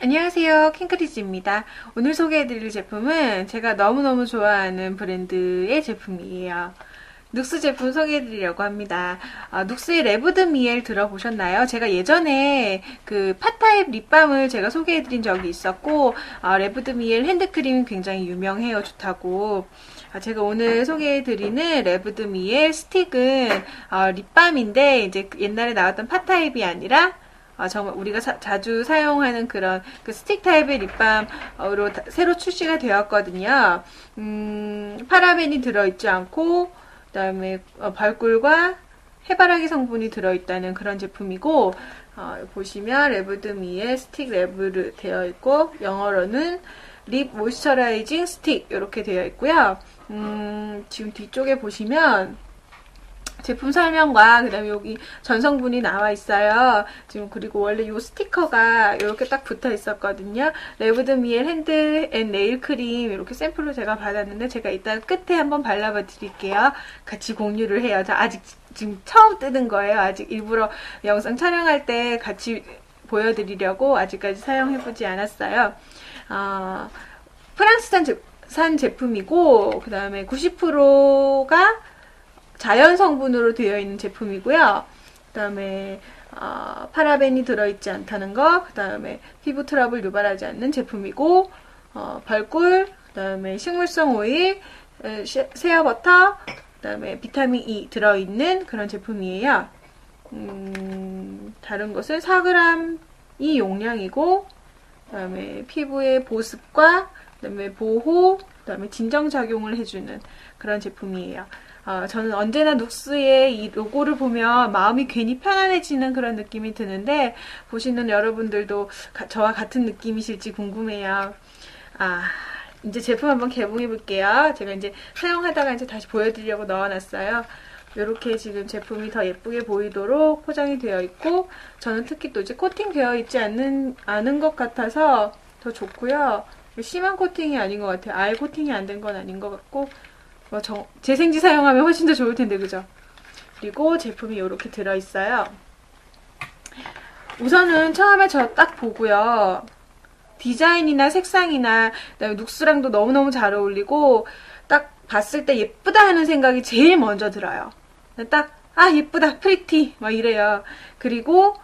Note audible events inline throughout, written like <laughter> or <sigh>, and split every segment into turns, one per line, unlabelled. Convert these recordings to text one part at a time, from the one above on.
안녕하세요. 킹크리즈입니다. 오늘 소개해드릴 제품은 제가 너무너무 좋아하는 브랜드의 제품이에요. 눅스 제품 소개해드리려고 합니다. 아, 눅스의 레브드 미엘 들어보셨나요? 제가 예전에 그 팟타입 립밤을 제가 소개해드린 적이 있었고, 아, 레브드 미엘 핸드크림 굉장히 유명해요. 좋다고. 아, 제가 오늘 소개해드리는 레브드 미엘 스틱은 아, 립밤인데, 이제 옛날에 나왔던 팟타입이 아니라, 아, 정말 우리가 사, 자주 사용하는 그런 그 스틱 타입의 립밤으로 다, 새로 출시가 되었거든요. 음, 파라벤이 들어있지 않고, 그 다음에 어, 발꿀과 해바라기 성분이 들어있다는 그런 제품이고, 어, 보시면 레브드미의 스틱 랩으로 되어 있고, 영어로는 립 모이스처라이징 스틱 이렇게 되어 있고요. 음, 지금 뒤쪽에 보시면 제품 설명과 그다음에 여기 전성분이 나와 있어요. 지금 그리고 원래 이 스티커가 이렇게 딱 붙어 있었거든요. 레브드 미엘 핸드 앤 네일 크림 이렇게 샘플로 제가 받았는데 제가 이따 끝에 한번 발라봐 드릴게요. 같이 공유를 해요. 저 아직 지금 처음 뜯은 거예요. 아직 일부러 영상 촬영할 때 같이 보여드리려고 아직까지 사용해보지 않았어요. 어, 프랑스산 제품이고 그 다음에 90%가 자연 성분으로 되어 있는 제품이고요. 그 다음에 어, 파라벤이 들어있지 않다는 거, 그 다음에 피부 트러블 유발하지 않는 제품이고, 어, 벌꿀, 그 다음에 식물성 오일, 세어버터, 그 다음에 비타민 E 들어있는 그런 제품이에요. 음, 다른 것은 4g이 용량이고, 그 다음에 피부의 보습과, 그 다음에 보호, 그 다음에 진정작용을 해주는 그런 제품이에요. 어, 저는 언제나 눅스의 이 로고를 보면 마음이 괜히 편안해지는 그런 느낌이 드는데 보시는 여러분들도 가, 저와 같은 느낌이실지 궁금해요. 아, 이제 제품 한번 개봉해 볼게요. 제가 이제 사용하다가 이제 다시 보여드리려고 넣어놨어요. 이렇게 지금 제품이 더 예쁘게 보이도록 포장이 되어 있고 저는 특히 또 이제 코팅 되어 있지 않는 않은 것 같아서 더 좋고요. 심한 코팅이 아닌 것 같아요. 아예 코팅이 안 된 건 아닌 것 같고 뭐 정, 재생지 사용하면 훨씬 더 좋을 텐데 그죠? 그리고 제품이 이렇게 들어있어요. 우선은 처음에 저 딱 보고요. 디자인이나 색상이나 그다음에 눅스랑도 너무너무 잘 어울리고 딱 봤을 때 예쁘다 하는 생각이 제일 먼저 들어요. 딱 아 예쁘다 프리티 막 이래요. 그리고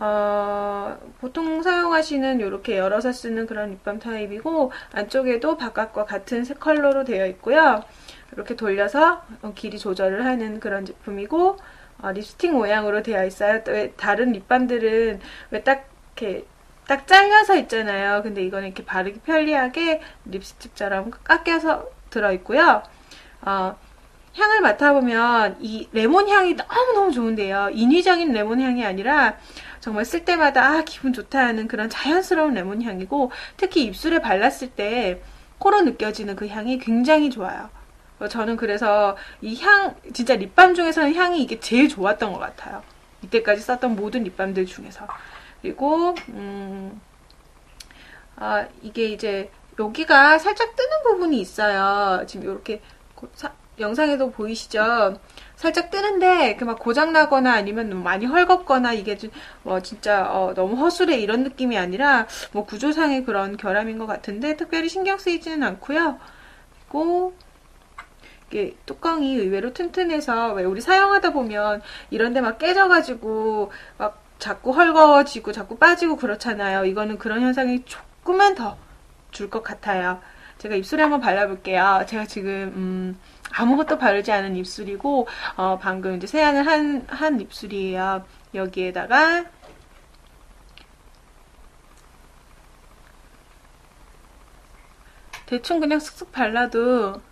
어, 보통 사용하시는 이렇게 열어서 쓰는 그런 립밤 타입이고 안쪽에도 바깥과 같은 색 컬러로 되어 있고요. 이렇게 돌려서 길이 조절을 하는 그런 제품이고 어, 립스틱 모양으로 되어 있어요. 또 다른 립밤들은 왜 딱 이렇게 딱 잘려서 있잖아요. 근데 이거는 이렇게 바르기 편리하게 립스틱처럼 깎여서 들어있고요. 어, 향을 맡아보면 이 레몬 향이 너무너무 좋은데요. 인위적인 레몬 향이 아니라 정말 쓸 때마다 아 기분 좋다 하는 그런 자연스러운 레몬 향이고 특히 입술에 발랐을 때 코로 느껴지는 그 향이 굉장히 좋아요. 어, 저는 그래서 이 향, 진짜 립밤 중에서는 향이 이게 제일 좋았던 것 같아요. 이때까지 썼던 모든 립밤들 중에서. 그리고, 음, 아, 이게 이제 여기가 살짝 뜨는 부분이 있어요. 지금 이렇게 영상에도 보이시죠? 살짝 뜨는데 그 막 고장 나거나 아니면 많이 헐겁거나 이게 좀뭐 진짜 어 너무 허술해 이런 느낌이 아니라 뭐 구조상의 그런 결함인 것 같은데 특별히 신경 쓰이지는 않고요. 그리고 이게 뚜껑이 의외로 튼튼해서 왜 우리 사용하다 보면 이런데 막 깨져가지고 막 자꾸 헐거워지고 자꾸 빠지고 그렇잖아요. 이거는 그런 현상이 조금만 더 줄 것 같아요. 제가 입술에 한번 발라볼게요. 제가 지금 음, 아무것도 바르지 않은 입술이고 어, 방금 이제 세안을 한, 한 입술이에요. 여기에다가 대충 그냥 쓱쓱 발라도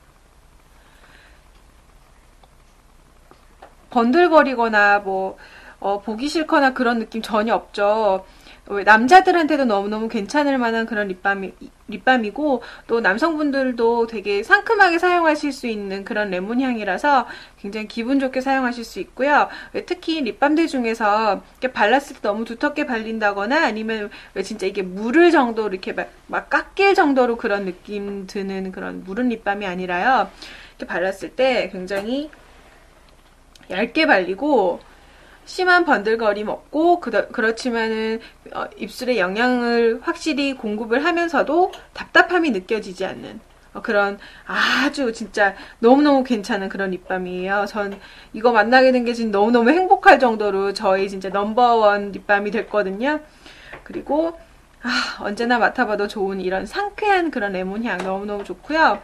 번들거리거나 뭐 어, 보기 싫거나 그런 느낌 전혀 없죠. 남자들한테도 너무너무 괜찮을 만한 그런 립밤이, 립밤이고, 또 남성분들도 되게 상큼하게 사용하실 수 있는 그런 레몬 향이라서 굉장히 기분 좋게 사용하실 수 있고요. 특히 립밤들 중에서 이렇게 발랐을 때 너무 두텁게 발린다거나 아니면 왜 진짜 이게 물을 정도로 이렇게 막, 막 깎일 정도로 그런 느낌 드는 그런 무른 립밤이 아니라요. 이렇게 발랐을 때 굉장히 얇게 발리고 심한 번들거림 없고 그, 그렇지만은 어, 입술에 영양을 확실히 공급을 하면서도 답답함이 느껴지지 않는 어, 그런 아주 진짜 너무너무 괜찮은 그런 립밤이에요. 전 이거 만나게 된 게 지금 너무너무 행복할 정도로 저의 진짜 넘버원 립밤이 됐거든요. 그리고 아, 언제나 맡아봐도 좋은 이런 상쾌한 그런 레몬향 너무너무 좋고요.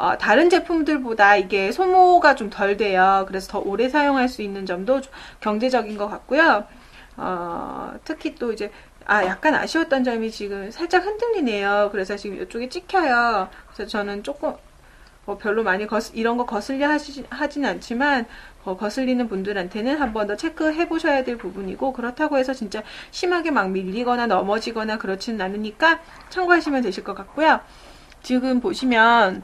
어, 다른 제품들보다 이게 소모가 좀 덜 돼요. 그래서 더 오래 사용할 수 있는 점도 경제적인 것 같고요. 어, 특히 또 이제 아 약간 아쉬웠던 점이 지금 살짝 흔들리네요. 그래서 지금 이쪽에 찍혀요. 그래서 저는 조금 뭐 별로 많이 거스, 이런 거 거슬려 하시, 하진 않지만 어, 거슬리는 분들한테는 한 번 더 체크해 보셔야 될 부분이고 그렇다고 해서 진짜 심하게 막 밀리거나 넘어지거나 그렇지는 않으니까 참고하시면 되실 것 같고요. 지금 보시면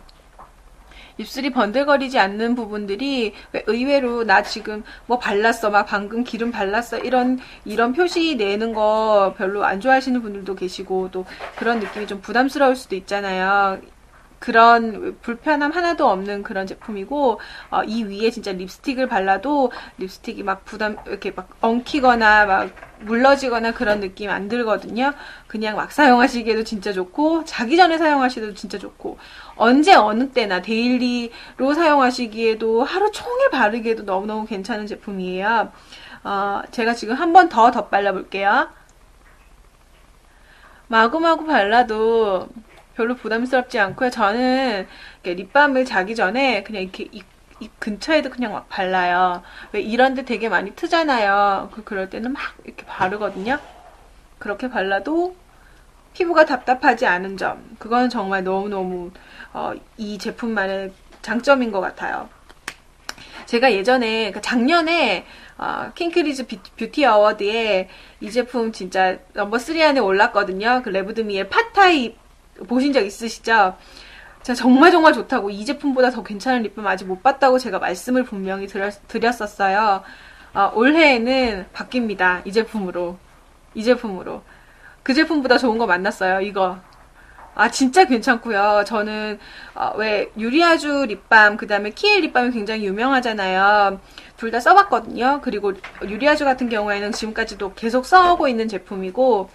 입술이 번들거리지 않는 부분들이 의외로 나 지금 뭐 발랐어 막 방금 기름 발랐어 이런 이런 표시 내는 거 별로 안 좋아하시는 분들도 계시고 또 그런 느낌이 좀 부담스러울 수도 있잖아요. 그런 불편함 하나도 없는 그런 제품이고 어, 이 위에 진짜 립스틱을 발라도 립스틱이 막 부담 이렇게 막 엉키거나 막 물러지거나 그런 느낌 안 들거든요. 그냥 막 사용하시기에도 진짜 좋고 자기 전에 사용하시기도 진짜 좋고 언제 어느 때나 데일리로 사용하시기에도 하루 종일 바르기에도 너무너무 괜찮은 제품이에요. 어, 제가 지금 한 번 더 덧발라 볼게요. 마구마구 발라도 별로 부담스럽지 않고요. 저는 립밤을 자기 전에 그냥 이렇게 입, 입 근처에도 그냥 막 발라요. 왜 이런 데 되게 많이 트잖아요. 그 그럴 때는 막 이렇게 바르거든요. 그렇게 발라도 피부가 답답하지 않은 점. 그건 정말 너무너무 어, 이 제품만의 장점인 것 같아요. 제가 예전에 그 작년에 어, 킹크리즈 뷰티 어워드에 이 제품 진짜 넘버 3 안에 올랐거든요. 그 레브드미의 팟타입 보신 적 있으시죠? 제가 정말 정말 좋다고 이 제품보다 더 괜찮은 립밤 아직 못 봤다고 제가 말씀을 분명히 드렸, 었어요 어, 올해에는 바뀝니다. 이 제품으로. 이 제품으로. 그 제품보다 좋은 거 만났어요. 이거. 아 진짜 괜찮고요. 저는 어, 왜 유리아주 립밤 그다음에 키엘 립밤이 굉장히 유명하잖아요. 둘 다 써봤거든요. 그리고 유리아주 같은 경우에는 지금까지도 계속 써오고 있는 제품이고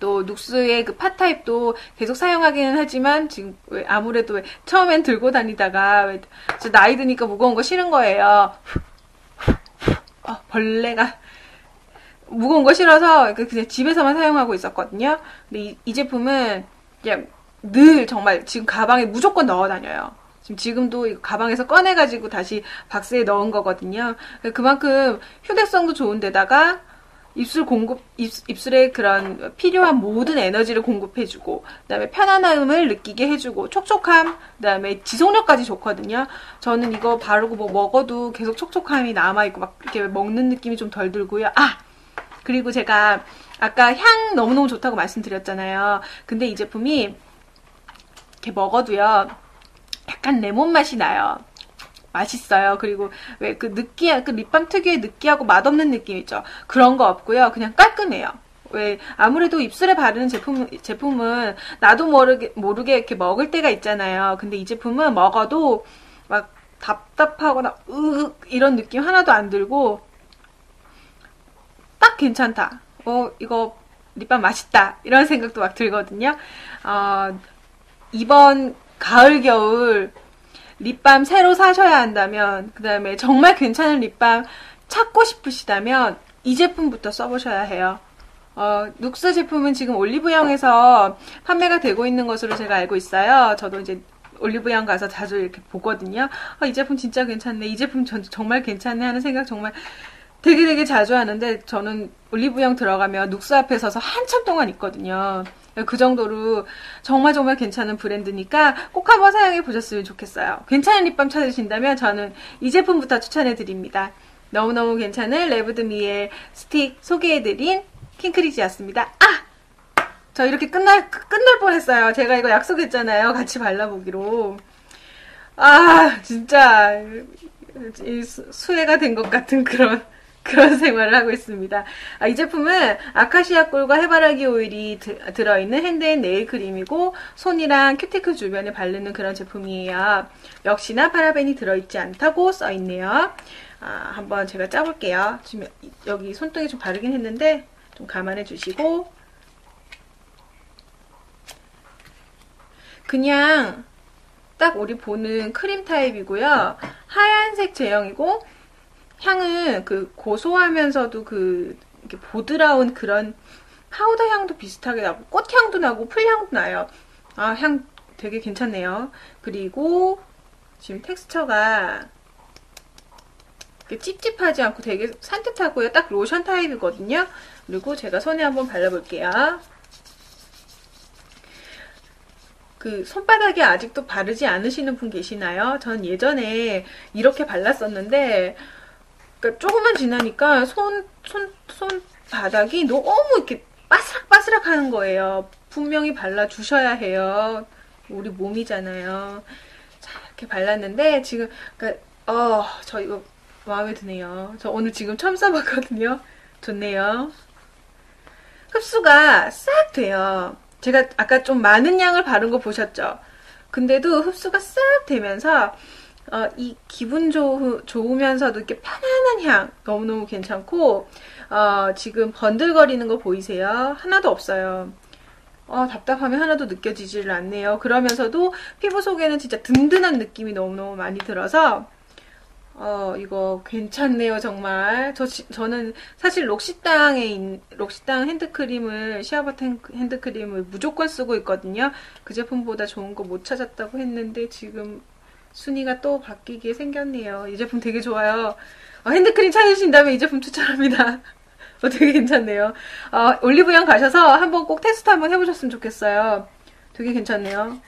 또 눅스의 그 팟타입도 계속 사용하기는 하지만 지금 왜 아무래도 왜 처음엔 들고 다니다가 왜 나이 드니까 무거운 거 싫은 거예요. 어, 벌레가 무거운 거 싫어서 그 그냥 집에서만 사용하고 있었거든요. 근데 이, 이 제품은 그냥 늘 정말 지금 가방에 무조건 넣어 다녀요. 지금 지금도 가방에서 꺼내가지고 다시 박스에 넣은 거거든요. 그만큼 휴대성도 좋은데다가 입술 공급, 입, 술에 그런 필요한 모든 에너지를 공급해주고, 그 다음에 편안함을 느끼게 해주고, 촉촉함, 그 다음에 지속력까지 좋거든요. 저는 이거 바르고 뭐 먹어도 계속 촉촉함이 남아 있고, 막 이렇게 먹는 느낌이 좀 덜 들고요. 아! 그리고 제가 아까 향 너무너무 좋다고 말씀드렸잖아요. 근데 이 제품이 이렇게 먹어도요, 약간 레몬 맛이 나요. 맛있어요. 그리고 왜 그 느끼한 그 립밤 특유의 느끼하고 맛없는 느낌 있죠. 그런 거 없고요. 그냥 깔끔해요. 왜 아무래도 입술에 바르는 제품 제품은 나도 모르게 모르게 이렇게 먹을 때가 있잖아요. 근데 이 제품은 먹어도 막 답답하거나 으 이런 느낌 하나도 안 들고 딱 괜찮다. 어 이거 립밤 맛있다 이런 생각도 막 들거든요. 어, 이번 가을 겨울 립밤 새로 사셔야 한다면, 그 다음에 정말 괜찮은 립밤 찾고 싶으시다면, 이 제품부터 써보셔야 해요. 어, 눅스 제품은 지금 올리브영에서 판매가 되고 있는 것으로 제가 알고 있어요. 저도 이제 올리브영 가서 자주 이렇게 보거든요. 어, 이 제품 진짜 괜찮네. 이 제품 전, 정말 괜찮네 하는 생각 정말 되게 되게 자주 하는데 저는 올리브영 들어가면 눅스 앞에 서서 한참 동안 있거든요. 그 정도로 정말 정말 괜찮은 브랜드니까 꼭 한번 사용해 보셨으면 좋겠어요. 괜찮은 립밤 찾으신다면 저는 이 제품부터 추천해 드립니다. 너무너무 괜찮은 레브드미의 스틱 소개해드린 킹크리지였습니다. 아! 저 이렇게 끝날, 끝날 뻔 했어요. 제가 이거 약속했잖아요. 같이 발라보기로. 아, 진짜, 수혜가 된 것 같은 그런 <laughs> 그런 생활을 하고 있습니다. 아, 이 제품은 아카시아 꿀과 해바라기 오일이 드, 들어있는 핸드앤 네일 크림이고 손이랑 큐티클 주변에 바르는 그런 제품이에요. 역시나 파라벤이 들어있지 않다고 써있네요. 아, 한번 제가 짜볼게요. 지금 여기 손등에 좀 바르긴 했는데 좀 감안해 주시고 그냥 딱 우리 보는 크림 타입이고요. 하얀색 제형이고 향은 그 고소하면서도 그 이렇게 보드라운 그런 파우더 향도 비슷하게 나고 꽃향도 나고 풀향도 나요. 아, 향 되게 괜찮네요. 그리고 지금 텍스처가 찝찝하지 않고 되게 산뜻하고요. 딱 로션 타입이거든요. 그리고 제가 손에 한번 발라볼게요. 그 손바닥에 아직도 바르지 않으시는 분 계시나요? 전 예전에 이렇게 발랐었는데 그러니까 조금만 지나니까 손, 손, 손바닥이 너무 이렇게 바스락바스락 하는 거예요. 분명히 발라주셔야 해요. 우리 몸이잖아요. 자, 이렇게 발랐는데 지금 그러니까 어, 저 이거 마음에 드네요. 저 오늘 지금 처음 써봤거든요. 좋네요. 흡수가 싹 돼요. 제가 아까 좀 많은 양을 바른 거 보셨죠? 근데도 흡수가 싹 되면서 어, 이 기분 좋, 좋으면서도 이렇게 편안한 향 너무너무 괜찮고 어, 지금 번들거리는 거 보이세요? 하나도 없어요. 어, 답답함이 하나도 느껴지질 않네요. 그러면서도 피부 속에는 진짜 든든한 느낌이 너무너무 많이 들어서 어, 이거 괜찮네요, 정말. 저, 저는 사실 록시땅에, 있, 록시땅 핸드크림을, 시아버트 핸드크림을 무조건 쓰고 있거든요. 그 제품보다 좋은 거 못 찾았다고 했는데 지금 순위가 또 바뀌게 생겼네요. 이 제품 되게 좋아요. 어, 핸드크림 찾으신다면 이 제품 추천합니다. <laughs> 어, 되게 괜찮네요. 어, 올리브영 가셔서 한번 꼭 테스트 한번 해보셨으면 좋겠어요. 되게 괜찮네요.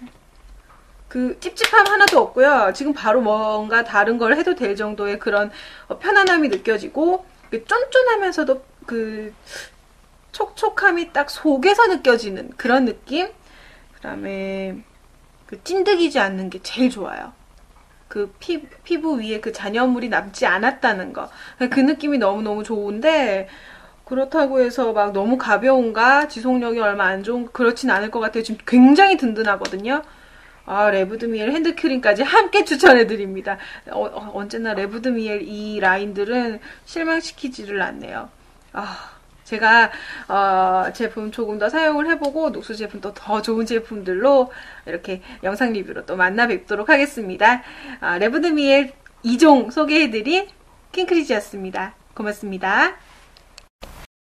그 찝찝함 하나도 없고요. 지금 바로 뭔가 다른 걸 해도 될 정도의 그런 어, 편안함이 느껴지고 그 쫀쫀하면서도 그 촉촉함이 딱 속에서 느껴지는 그런 느낌. 그다음에 그 찐득이지 않는 게 제일 좋아요. 그 피, 피부 위에 그 잔여물이 남지 않았다는 거. 그 느낌이 너무너무 좋은데 그렇다고 해서 막 너무 가벼운가 지속력이 얼마 안 좋은 그렇진 않을 것 같아요. 지금 굉장히 든든하거든요. 아, 레브드미엘 핸드크림까지 함께 추천해드립니다. 어, 어, 언제나 레브드미엘 이 라인들은 실망시키지를 않네요. 아, 제가 어, 제품 조금 더 사용을 해보고 녹수 제품 또 더 좋은 제품들로 이렇게 영상 리뷰로 또 만나 뵙도록 하겠습니다. 아, 레브드미엘 2종 소개해드린 킹크리지였습니다. 고맙습니다.